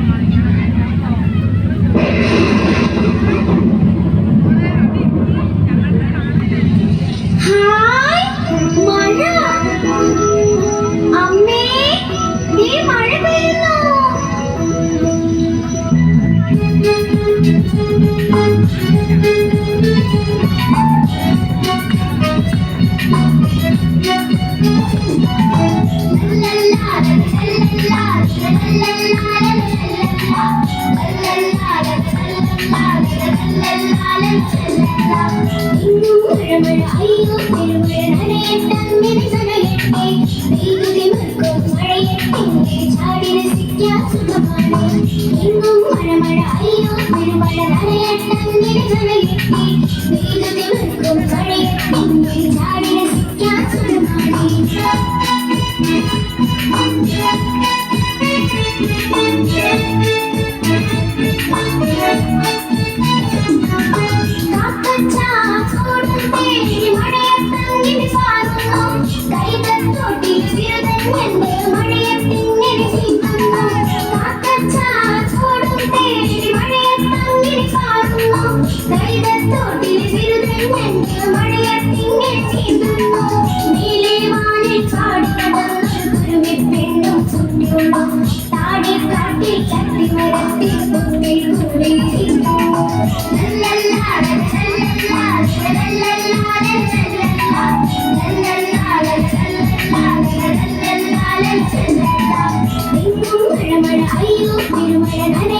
Yeah. എങ്ങും മഴ മഴ അയ്യോ തിരുമഴ നനയട്ടങ്ങനെ നനയട്ടെ ஐயோ பெருமழ நனை